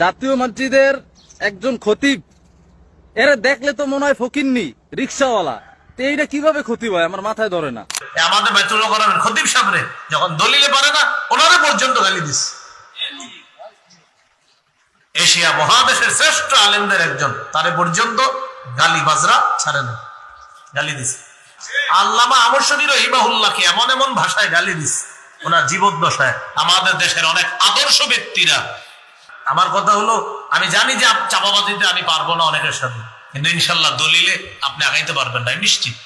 জাতীয় মসজিদের একজন খতিব। এরা দেখলে তো মনে হয় ফকিরনি রিক্সাওয়ালা। এইটা কীভাবে ক্ষতি হয়? আমার মাথায় ধরে না। আমাদের বাইতুল করামের খতিব সামনে যখন দলিলে পারে না, ওনারে পর্যন্ত গালি দিস। এশিয়া মহাদেশের শ্রেষ্ঠ আলেমদের একজন, তারে পর্যন্ত গালি বাজরা ছাড়ে না। গালি দিস। আল্লামা আমর শরীর ইমাহুল্লাহকে এমন এমন ভাষায় গালি দিস, ওনার জীবদ্দশায়। আমাদের দেশের অনেক আদর্শ ব্যক্তিরা আমার কথা হলো, আমি জানি যে চাপাবাজিতে আমি পারব না অনেকের সাথে। কিন্তু ইনশাল্লাহ দলিলে আপনি আগাইতে পারবেন না নিশ্চিত।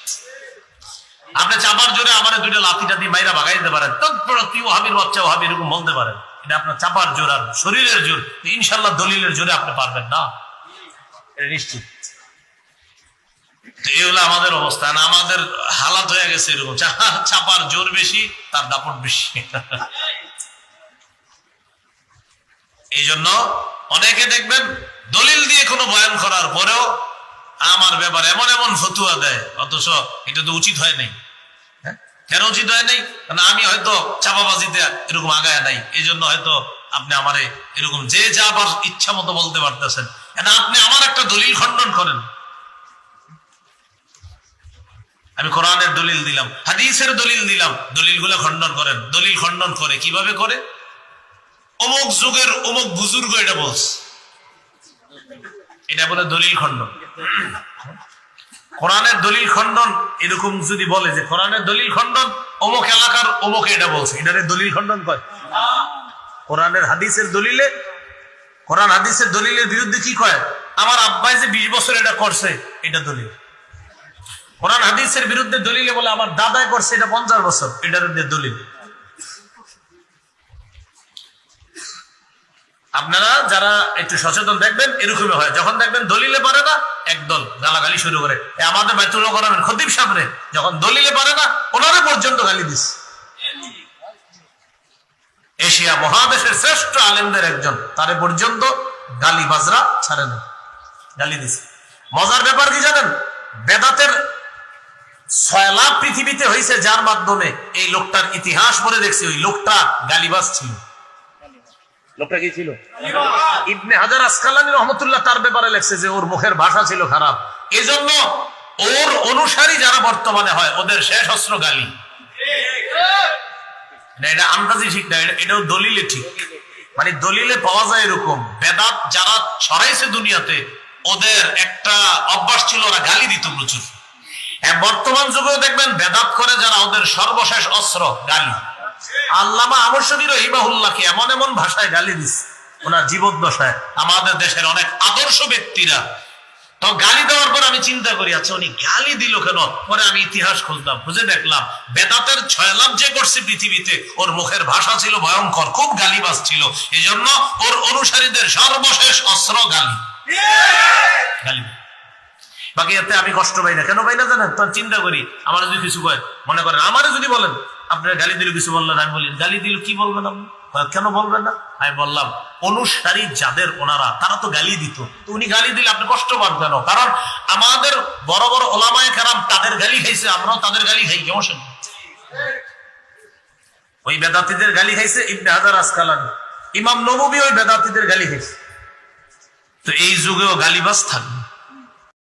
আপনি চাপার জোরে আমার দুইটা লাঠিটা দিয়ে মাইরা ভাগাই দিতে পারেন। তৎপর তুই ওহাবির বাচ্চা ওহাবি এরকম বলতে পারেন। এটা আপনার চাপার জোর আর শরীরের জোর। ইনশাল্লাহ দলিলের জোরে আপনি পারবেন না। এটা নিশ্চিত। এই হলো আমাদের অবস্থান আমাদের হালাত হয়ে গেছে এরকম। চাপার জোর বেশি, তার দাপট বেশি। এই জন্য অনেকে দেখবেন দলিল দিয়ে কোনো বয়ান করার পরেও আমার ব্যাপারে এমন এমন ফতুয়া দেয়, অথচ এটা তো উচিত হয় নাই। হ্যাঁ? কেন উচিত হয় নাই? কারণ আমি হয়তো চাপাবাজিতে এরকম আগায় নাই এই জন্য হয়তো আপনি আমারে এরকম যে যা আবার ইচ্ছা মতো বলতে পারতেছেন। আপনি আমার একটা দলিল খণ্ডন করেন? আমি কোরআনের দলিল দিলাম, হাদিসের দলিল দিলাম, দলিলগুলো খণ্ডন করেন। দলিল খণ্ডন করে কীভাবে করে? অমুক যুগের অমুক বুজুর্গ এটা বলছে। এটা বলে দলিল খণ্ডন। কোরআনের দলিল খণ্ডন এরকম যদি বলে যে কোরআনের দলিল খণ্ডন, অমুক এলাকার অমুক এটা বলছে। এটারে দলিল খণ্ডন কয়। কোরআনের হাদিসের দলিলে, কোরআন হাদিসের দলিলের বিরুদ্ধে কি কয়? আমার আব্বাই যে বিশ বছর এটা করছে, এটা দলিল। কোরআন হাদিসের বিরুদ্ধে দলিলে বলে, আমার দাদাই করছে, এটা পঞ্চাশ বছর, এটার দলিল। আপনারা যারা একটু সচেতন দেখবেন, এরকমই হয়। যখন দেখবেন দলিলে পারে না, একদল গালাগালি শুরু করে। আমাদের বাইতুল করামের খতিব সামনে যখন দলিলে পারে না, ওনারে পর্যন্ত গালি দিস। এশিয়া মহাদেশের শ্রেষ্ঠ আলেমদের একজন, তারে পর্যন্ত গালি বাজরা ছাড়ে না। গালি দিস। মজার ব্যাপার কি জানেন? বেদাতের ছয় লাখ পৃথিবীতে হয়েছে যার মাধ্যমে এই লোকটার ইতিহাস পড়ে দেখছি, ওই লোকটা গালিবাজ ছিল। লোকটা কি ছিল? ইবনে হাজার আসকালানি রহমতুল্লাহ তার ব্যাপারে লেখছে যে ওর মুখের ভাষা ছিল খারাপ। এজন্য ওর অনুসারী যারা বর্তমানে হয়, ওদের শেষ অস্ত্র গালি। এটা আন্দাজি ঠিক না এটাও দলিলে ঠিক। মানে দলিলে পাওয়া যায় এরকম। বেদাত যারা ছড়াইছে দুনিয়াতে, ওদের একটা অভ্যাস ছিল ওরা গালি দিত প্রচুর। বর্তমান যুগেও দেখবেন বেদাত করে যারা ওদের সর্বশেষ অস্ত্র, গালি। আল্লামা আমরশবীর হিবাহুল্লাহকে এমন এমন ভাষায় গালি ওনার জীবদ্দশায়। আমাদের দেশের অনেক আদর্শ ব্যক্তিরা। তো গালি দেওয়ার পর আমি চিন্তা করি আচ্ছা উনি গালি দিল কেন? পরে আমি ইতিহাস খুঁজে দেখলাম, বেদাতের ছয় লাভ যে করছে পৃথিবীতে, ওর মুখের ভাষা ছিল ভয়ঙ্কর, খুব গালিবাজ ছিল। এই জন্য ওর অনুসারীদের সর্বশেষ অস্ত্র গালি। গালি বাকি এতে আমি কষ্ট পাই না। কেন পাই না জানেন? চিন্তা করি, আমার যদি কিছু কয়, মনে করেন, আমারে যদি বলেন আপনার গালি দিল কিছু বললেন আমি বলি, গালি দিল কি বলবেন আপনি? কেন বলবেন না? আমি বললাম, অনুসারী যাদের ওনারা, তারা তো গালি দিত। উনি গালি দিলে আপনি কষ্ট পান কেন? কারণ আমাদের বড় বড় ওলামায় খারাপ তাদের গালি খাইছে, আমরাও তাদের গালি খাই, কেমন ওই বেদাতিদের গালি খাইছে ইবনে হাজার আসকালানি। ইমাম নবী ওই বেদাতিদের গালি খাইছে। তো এই যুগেও গালিবাস থাকবে।